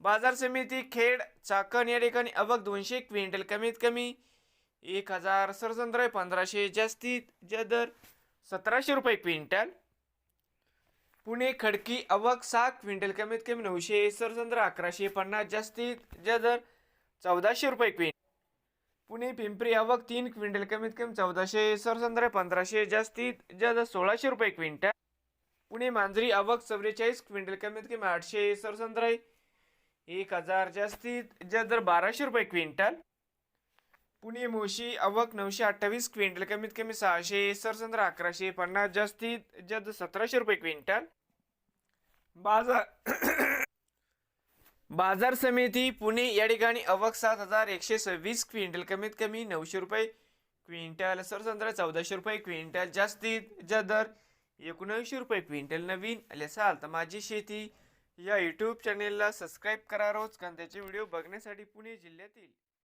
बाजार समिती खेड चाकण या ठिकाणी अवक दोनशे क्विंटल कमीत कमी एक हजार सरसंद्र पंधराशे जास्तीत ज्या दर सतराशे रुपये क्विंटल. पुणे खडकी अवक सहा क्विंटल कमीत कमी नऊशे सरसंद्र अकराशे पन्नास जास्तीत ज्या दर चौदाशे रुपये क्विंटल. पुणे पिंपरी अवक तीन क्विंटल कमीत कमी चौदाशे सरसंद्र पंधराशे जास्तीत जदर सोळाशे रुपये क्विंटल. पुणे मांजरी अवक चव्वेचाळीस क्विंटल कमीत कमी आठशे सरसंद्राई एक हजार जास्तीत जास्त दर बाराशे रुपये क्विंटल पुणे मोशी अवक नऊशे अठ्ठावीस क्विंटल कमीत कमी सहाशे सरसंद्र अकराशे पन्नास जास्तीत जास्त सतराशे रुपये क्विंटल बाजार बाजार समिती पुणे या ठिकाणी अवक सात हजार एकशे सव्वीस क्विंटल कमीत कमी नऊशे रुपये क्विंटल सरसंद्र चौदाशे रुपये क्विंटल जास्तीत जास्त दर एकोणऐंशी रुपये क्विंटल नवीन आले साल तर माझी शेती या यूट्यूब चॅनेलला सबस्क्राईब करा रोज कांद्याचे व्हिडिओ बघण्यासाठी पुणे जिल्ह्यातील